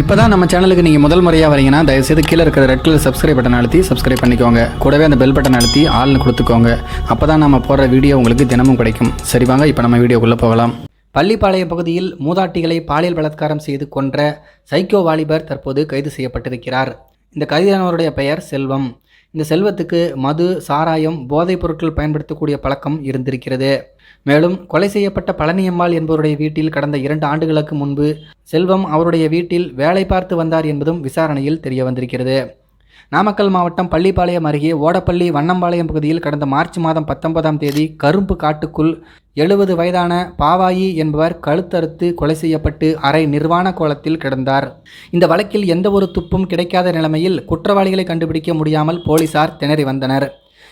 இப்போ தான் நம்ம சேனலுக்கு நீங்கள் முதல் முறையாக வரீங்கன்னா தயவுசெய்து கீழே இருக்கிற ரெட் கலர் சப்ஸ்கிரைப் பட்டன் அழுத்தி சப்ஸ்கிரைப் பண்ணிக்கோங்க. கூடவே அந்த பெல் பட்டன் அழுத்தி ஆள்னு கொடுத்துக்கோங்க. அப்போ தான் நம்ம போடுற வீடியோ உங்களுக்கு தினமும் கிடைக்கும். சரி வாங்க இப்போ நம்ம வீடியோக்குள்ளே போகலாம். பள்ளிப்பாளையம் பகுதியில் மூதாட்டிகளை பாலியல் பலாத்காரம் செய்து கொன்ற சைக்கோ வாலிபர் தற்போது கைது செய்யப்பட்டிருக்கிறார். இந்த கைதானவருடைய பெயர் செல்வம். இந்த செல்வத்துக்கு மது சாராயம் போதைப் பொருட்கள் பயன்படுத்தக்கூடிய பழக்கம் இருந்திருக்கிறது. மேலும் கொலை செய்யப்பட்ட பழனியம்மாள் என்பவருடைய வீட்டில் கடந்த இரண்டு ஆண்டுகளுக்கு முன்பு செல்வம் அவருடைய வீட்டில் வேலை பார்த்து வந்தார் என்பதும் விசாரணையில் தெரிய வந்திருக்கிறது நாமக்கல் மாவட்டம் பள்ளிப்பாளையம் அருகே ஓடப்பள்ளி வண்ணம்பாளையம் பகுதியில் கடந்த மார்ச் மாதம் பத்தொன்பதாம் தேதி கரும்பு காட்டுக்குள் எழுபது வயதான பாவாயி என்பவர் கழுத்தறுத்து கொலை செய்யப்பட்டு அரை நிர்வாண கோலத்தில் கிடந்தார். இந்த வழக்கில் எந்த ஒரு துப்பும் கிடைக்காத நிலைமையில் குற்றவாளிகளை கண்டுபிடிக்க முடியாமல் போலீசார் திணறி வந்தனர்.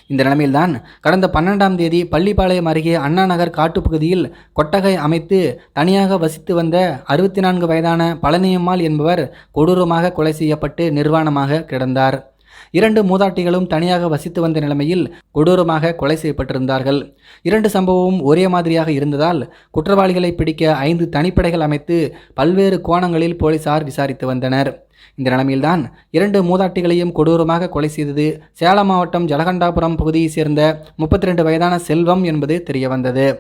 இந்த நிலைமையில்தான் கடந்த பன்னெண்டாம் தேதி பள்ளிப்பாளையம் அருகே அண்ணா நகர் காட்டுப்பகுதியில் கொட்டகை அமைத்து தனியாக வசித்து வந்த அறுபத்தி நான்கு வயதான பழனியம்மாள் என்பவர் கொடூரமாக கொலை செய்யப்பட்டு நிர்வாணமாக கிடந்தார். இரண்டு மூதாட்டிகளும் தனியாக வசித்து வந்த நிலைமையில் கொடூரமாக கொலை செய்யப்பட்டிருந்தார்கள். இரண்டு சம்பவமும் ஒரே மாதிரியாக இருந்ததால் குற்றவாளிகளை பிடிக்க ஐந்து தனிப்படைகள் அமைத்து பல்வேறு கோணங்களில் போலீசார் விசாரித்து வந்தனர். இந்த நிலைமையில்தான் இரண்டு மூதாட்டிகளையும் கொடூரமாக கொலை செய்தது சேலம் மாவட்டம் ஜலகண்டாபுரம் பகுதியைச் சேர்ந்த முப்பத்தி ரெண்டு வயதான செல்வம் என்பது தெரியவந்தது.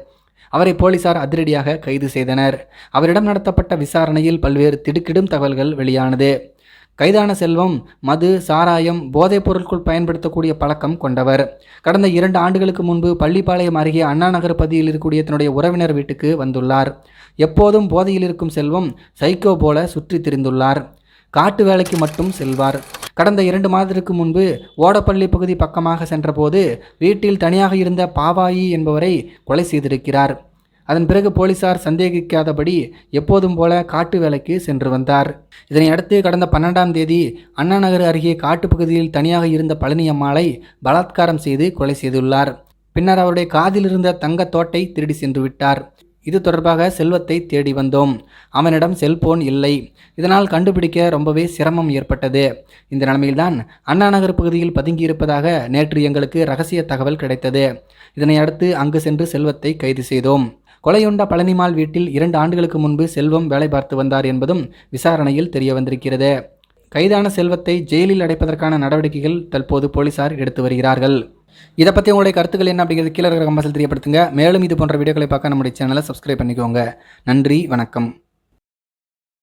அவரை போலீசார் அதிரடியாக கைது செய்தனர். அவரிடம் நடத்தப்பட்ட விசாரணையில் பல்வேறு திடுக்கிடும் தகவல்கள் வெளியானது. கைதான செல்வம் மது சாராயம் போதைப் பொருட்கள் பயன்படுத்தக்கூடிய பழக்கம் கொண்டவர். கடந்த இரண்டு ஆண்டுகளுக்கு முன்பு பள்ளிப்பாளையம் அருகே அண்ணா நகர் பகுதியில் இருக்கக்கூடிய தன்னுடைய உறவினர் வீட்டுக்கு வந்துள்ளார். எப்போதும் போதையில் இருக்கும் செல்வம் சைக்கோ போல சுற்றி திரிந்துள்ளார். காட்டு வேலைக்கு மட்டும் செல்வார். கடந்த இரண்டு மாதத்திற்கு முன்பு ஓடப்பள்ளி பகுதி பக்கமாக சென்றபோது வீட்டில் தனியாக இருந்த பாவாயி என்பவரை கொலை செய்திருக்கிறார். அதன் பிறகு போலீசார் சந்தேகிக்காதபடி எப்போதும் போல காட்டு வேலைக்கு சென்று வந்தார். இதனை அடுத்து கடந்த பன்னெண்டாம் தேதி அண்ணா நகர் அருகே காட்டுப்பகுதியில் தனியாக இருந்த பழனியம்மாளை பலாத்காரம் செய்து கொலை செய்துள்ளார். பின்னர் அவருடைய காதில் இருந்த தங்க தோட்டை திருடி சென்று விட்டார். இது தொடர்பாக செல்வத்தை தேடி வந்தோம். அவனிடம் செல்போன் இல்லை. இதனால் கண்டுபிடிக்க ரொம்பவே சிரமம் ஏற்பட்டது. இந்த நிலைமையில்தான் அண்ணா நகர் பகுதியில் பதுங்கியிருப்பதாக நேற்று எங்களுக்கு ரகசிய தகவல் கிடைத்தது. இதனை அடுத்து அங்கு சென்று செல்வத்தை கைது செய்தோம். கொலையுண்ட பழனிமால் வீட்டில் இரண்டு ஆண்டுகளுக்கு முன்பு செல்வம் வேலை பார்த்து வந்தார் என்பதும் விசாரணையில் தெரிய வந்திருக்கிறது கைதான செல்வத்தை ஜெயிலில் அடைப்பதற்கான நடவடிக்கைகள் தற்போது போலீசார் எடுத்து வருகிறார்கள். இதை பற்றி உங்களுடைய கருத்துக்கள் என்ன அப்படிங்கிறது கீழே இருக்கிற கம்பல்சரி தெரியப்படுத்துங்க. மேலும் இது போன்ற வீடியோக்களை பார்க்க நம்முடைய சேனலை சப்ஸ்கிரைப் பண்ணிக்கோங்க. நன்றி வணக்கம்.